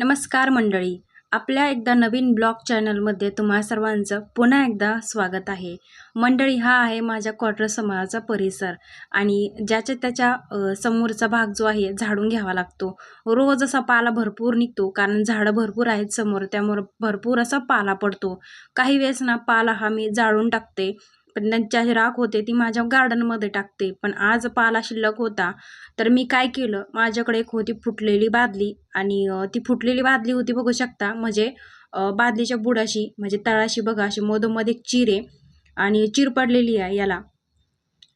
नमस्कार मंडळी. आपल्या एकदा नवीन ब्लॉग चॅनलमध्ये तुम्हा सर्वांचं पुन्हा एकदा स्वागत आहे. मंडळी हा आहे माझ्या क्वार्टर समाजाचा परिसर आणि ज्याच्या त्याच्या समोरचा भाग जो आहे झाडून घ्यावा लागतो. रोज असा पाला भरपूर निघतो कारण झाडं भरपूर आहेत समोर त्यामुळे भरपूर असा पाला पडतो. काही वेळेस ना पाला हा मी जाळून टाकते. पण त्यांच्या राख होते ती माझ्या गार्डनमध्ये टाकते. पण आज पाला शिल्लक होता तर मी काय केलं? माझ्याकडे एक होती फुटलेली बादली आणि ती फुटलेली बादली होती बघू शकता. म्हणजे बादलीच्या बुडाशी म्हणजे तळाशी बघा अशी मधोमध एक चिर आहे आणि चिर पडलेली आहे याला.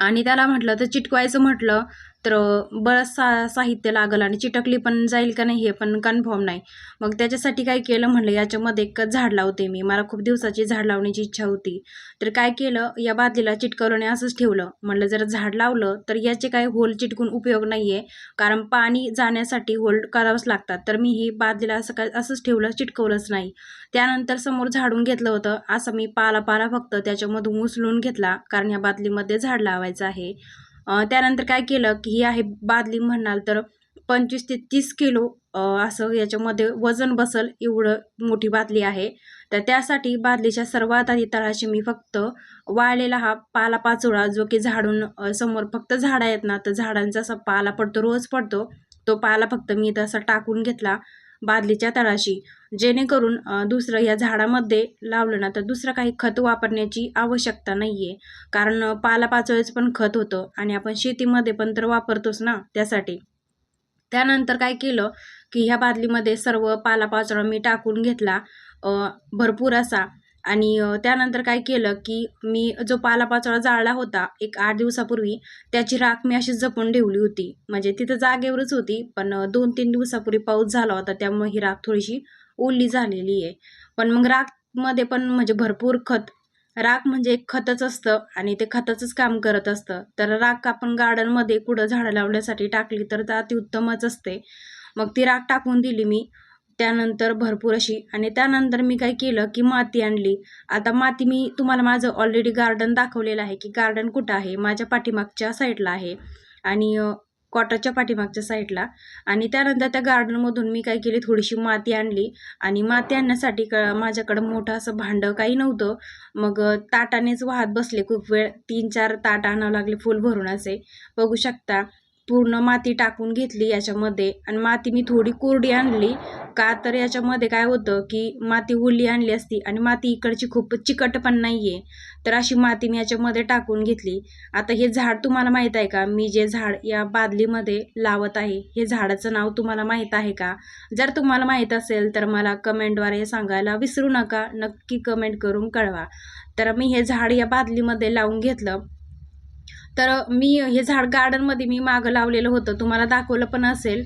आणि त्याला म्हटलं तर चिटकवायचं म्हटलं तर बरंच सा साहित्य लागलं आणि चिटकली पण जाईल का नाही हे पण कन्फर्म नाही. मग त्याच्यासाठी काय केलं म्हणलं याच्यामध्ये एकच झाड लावते मी. मला खूप दिवसाची झाड लावण्याची इच्छा होती. तर काय केलं या बादलीला चिटकवलं आणि असंच ठेवलं. म्हणलं जर झाड लावलं तर याचे काय होल चिटकून उपयोग नाही आहे कारण पाणी जाण्यासाठी होल करावंच लागतात. तर मी ही बादलीला असं काय असंच ठेवलं चिटकवलंच नाही. त्यानंतर समोर झाडून घेतलं होतं. असं मी पाला पाला फक्त त्याच्यामधून उचलून घेतला. कारण ह्या बादलीमध्ये झाड लावायचं आहे. त्यानंतर काय केलं की ही आहे बादली म्हणाल तर पंचवीस ते तीस किलो असं याच्यामध्ये वजन बसल एवढं मोठी बादली आहे. तर त्यासाठी बादलीच्या सर्वात आधी तळाशी मी फक्त वाळलेला हा पाला पाचोळा जो की झाडून समोर फक्त झाडं आहेत ना तर झाडांचा असा पाला पडतो रोज पडतो. तो पाला फक्त मी तसा टाकून घेतला. बादलीच्या तळाशी. जेणेकरून दुसरं या झाडामध्ये लावलं ना तर दुसरं काही खत वापरण्याची आवश्यकता नाही आहे कारण अ, पण खत होतं आणि आपण शेतीमध्ये पण तर वापरतोच ना त्यासाठी. त्यानंतर काय केलं की ह्या बादलीमध्ये सर्व पालापाचोळा मी टाकून घेतला. भरपूर असा आणि त्यानंतर काय केलं की मी जो पालापाचोळा जाळला होता एक आठ दिवसापूर्वी त्याची राख मी अशी जपून ठेवली होती. म्हणजे तिथं जागेवरच होती पण दोन तीन दिवसापूर्वी पाऊस झाला होता त्यामुळे ही राख थोडीशी ओली झालेली आहे. पण मग राखमध्ये पण म्हणजे भरपूर खत राख म्हणजे एक खतच असतं आणि ते खताचंच काम करत असतं. तर राख आपण गार्डनमध्ये कुठं झाडं लावण्यासाठी टाकली तर ती अतिउत्तमच असते. मग ती राख टाकून दिली मी. त्यानंतर भरपूर अशी आणि त्यानंतर मी काय केलं की माती आणली. आता माती मी तुम्हाला माझं ऑलरेडी गार्डन दाखवलेलं आहे की गार्डन कुठं आहे? माझ्या पाठीमागच्या साईडला आहे. आणि कॉटरच्या पाठीमागच्या साईडला आणि त्यानंतर त्या गार्डनमधून मी काय केली थोडीशी माती आणली. आणि माती आणण्यासाठी क माझ्याकडं मोठं असं भांडं काही नव्हतं. मग ताटानेच वाहत बसले. खूप वेळ तीन चार ताट आणावं लागले फुल भरून असे बघू शकता. पूर्ण माती टाकून घेतली याच्यामध्ये. आणि माती मी थोडी कोरडी आणली. का तर याच्यामध्ये काय होतं की माती ओली आणली असती आणि माती इकडची खूप चिकट पण नाही आहे तर अशी माती मी याच्यामध्ये टाकून घेतली. आता हे झाड तुम्हाला माहीत आहे का? मी जे झाड या बादलीमध्ये लावत आहे हे झाडाचं नाव तुम्हाला माहीत आहे का? जर तुम्हाला माहीत असेल तर मला कमेंटद्वारे सांगायला विसरू नका. नक्की कमेंट करून कळवा. तर मी हे झाड या बादलीमध्ये लावून घेतलं. तर मी हे झाड गार्डनमध्ये मी मागं लावलेलं होतं. तुम्हाला दाखवलं पण असेल.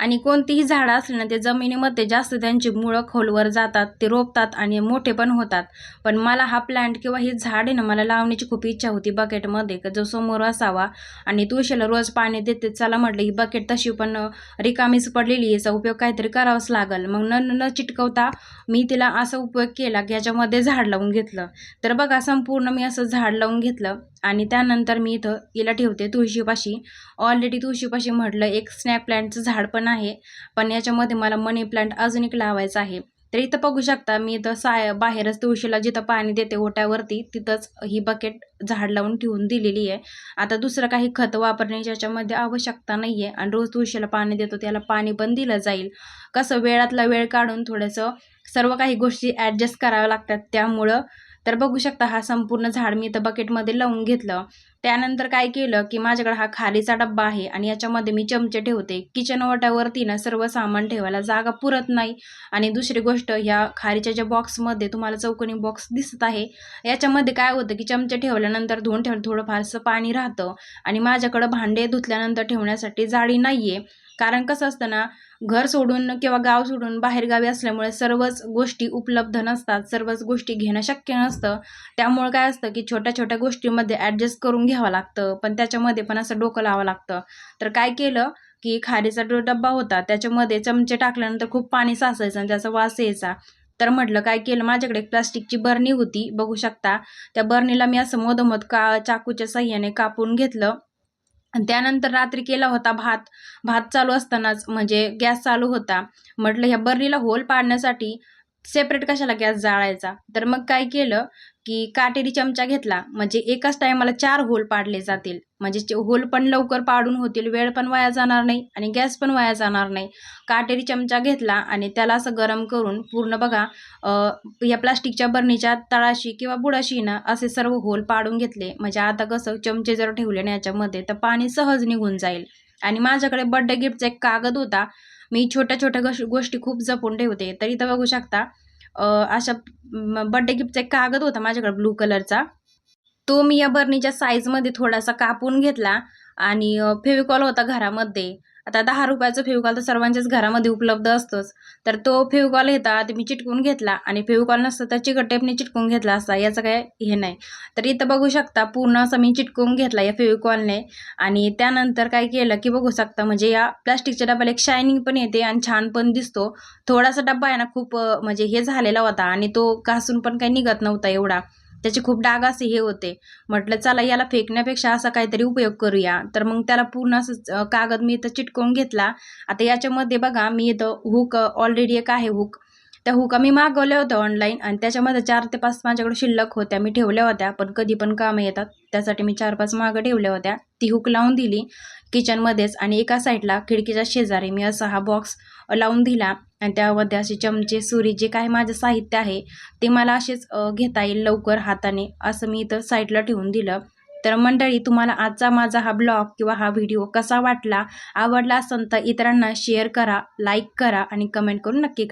आणि कोणतीही झाडं असली ना ते जमिनीमध्ये जास्त त्यांची मुळं खोलवर जातात ते रोपतात आणि मोठे पण होतात. पण मला हा प्लांट किंवा ही झाड आहे ना मला लावण्याची खूप इच्छा होती बकेटमध्ये का जो समोर असावा आणि तुळशीला रोज पाणी देते चला म्हटलं ही बकेट तशी पण रिकामीच पडलेली याचा उपयोग काहीतरी करावाच लागल. मग न न चिटकवता मी तिला असा उपयोग केला की याच्यामध्ये झाड लावून घेतलं. तर बघा संपूर्ण मी असं झाड लावून घेतलं आणि त्यानंतर मी इथं हिला ठेवते तुळशीपाशी. ऑलरेडी तुळशीपाशी म्हटलं एक स्नॅप प्लॅन्टचं झाड पण आहे. पण याच्यामध्ये मला मनी प्लांट अजून एक लावायचं आहे. तर इथं बघू शकता मी इथं साय बाहेरच तुळशीला जिथं पाणी देते ओट्यावरती तिथंच ही बकेट झाड लावून ठेवून दिलेली आहे. आता दुसरं काही खत वापरण्याची याच्यामध्ये आवश्यकता नाही आहे आणि रोज तुळशीला पाणी देतो त्याला पाणी पण दिलं जाईल. कसं वेळातला वेळ काढून थोडंसं सर्व काही गोष्टी ॲडजस्ट कराव्या लागतात त्यामुळं. तर बघू शकता हा संपूर्ण झाड मी इथं बकेटमध्ये लावून घेतलं. त्यानंतर काय केलं की माझ्याकडे हा खालीचा डब्बा आहे आणि याच्यामध्ये मी चमचे ठेवते. किचन ओट्यावरती ना सर्व सामान ठेवायला जागा पुरत नाही. आणि दुसरी गोष्ट ह्या खारीच्या ज्या बॉक्समध्ये तुम्हाला चौकोनी बॉक्स दिसत आहे याच्यामध्ये काय होतं की चमचे ठेवल्यानंतर धुवून ठेवलं थोडंफारसं पाणी राहतं. आणि माझ्याकडं भांडे धुतल्यानंतर ठेवण्यासाठी जाळी नाही आहे कारण कसं असतं ना घर सोडून किंवा गाव सोडून बाहेरगावी असल्यामुळे सर्वच गोष्टी उपलब्ध नसतात सर्वच गोष्टी घेणं शक्य नसतं. त्यामुळं काय असतं की छोट्या छोट्या गोष्टीमध्ये ॲडजस्ट करून घ्यावं लागतं पण त्याच्यामध्ये पण असं डोकं लावावं लागतं. तर काय केलं की खारीचा जो डब्बा होता त्याच्यामध्ये चमचे टाकल्यानंतर खूप पाणी साचायचं आणि त्याचा वास यायचा. तर म्हटलं काय केलं माझ्याकडे एक प्लास्टिकची बरणी होती बघू शकता. त्या बरणीला मी असं मधोमध का चाकूच्या साह्याने कापून घेतलं. त्यानंतर रात्री केला होता भात. भात चालू असतानाच म्हणजे गॅस चालू होता. म्हटलं ह्या बर्नीला होल पाडण्यासाठी सेपरेट कशाला गॅस जाळायचा? तर मग काय केलं की काटेरी चमचा घेतला. म्हणजे एकाच टायमाला चार होल पाडले जातील. म्हणजे होल पण लवकर पाडून होतील वेळ पण वाया जाणार नाही आणि गॅस पण वाया जाणार नाही. काटेरी चमचा घेतला आणि त्याला असं गरम करून पूर्ण बघा या प्लास्टिकच्या बरणीच्या तळाशी किंवा बुडाशी ना असे सर्व होल पाडून घेतले. म्हणजे आता कसं चमचे जर ठेवले ना याच्यामध्ये तर पाणी सहज निघून जाईल. आणि माझ्याकडे बड्डे गिफ्टचा एक कागद होता. मी छोट्या छोट्या गश गोष्टी खूप जपून ठेवते. तर इथं बघू शकता अशा बड्डे गिफ्टचा एक कागद होता माझ्याकडे ब्लू कलरचा तो मी या बर्नीच्या साईजमध्ये थोडासा कापून घेतला आणि फेविकॉल होता घरामध्ये. आता दहा रुपयाचं फेविकॉल तर सर्वांच्याच घरामध्ये उपलब्ध असतोच. तर तो फेविकॉल येता ते मी चिटकून घेतला आणि फेविकॉल नसतं तर चिकट टेपने चिटकून घेतला असता याचं काय हे नाही. तर इथं बघू शकता पूर्ण असं मी चिटकून घेतला या फेविकॉलने आणि त्यानंतर काय केलं की बघू शकता म्हणजे या प्लास्टिकच्या डब्याला एक शायनिंग पण येते आणि छान पण दिसतो. थोडासा डब्बा आहे ना खूप म्हणजे हे झालेला होता आणि तो घासून पण काही निघत नव्हता एवढा. त्याचे खूप डाग असे हे होते. म्हटलं चला याला फेकण्यापेक्षा असा काहीतरी उपयोग करूया. तर मग त्याला पूर्ण असं कागद मी इथं चिटकवून घेतला. आता याच्यामध्ये बघा मी इथं हुक ऑलरेडी एक आहे हुक त्या हुका मी मागवल्या होत्या ऑनलाईन आणि त्याच्यामध्ये चार ते पाच माझ्याकडे शिल्लक होत्या मी ठेवल्या होत्या. पण कधी पण कामं येतात त्यासाठी मी चार पाच मागं ठेवल्या होत्या. ती हुक लावून दिली किचनमध्येच आणि एका साईडला खिडकीच्या शेजारी मी असा हा बॉक्स लावून दिला. आणि त्यामध्ये असे चमचे सुरी जे काही माझं साहित्य आहे ते मला असेच घेता येईल लवकर हाताने असं मी इथं साईडला ठेवून दिलं. तर मंडळी तुम्हाला आजचा माझा हा ब्लॉग किंवा हा व्हिडिओ कसा वाटला आवडला असेल तर इतरांना शेअर करा लाईक करा आणि कमेंट करून नक्की करा.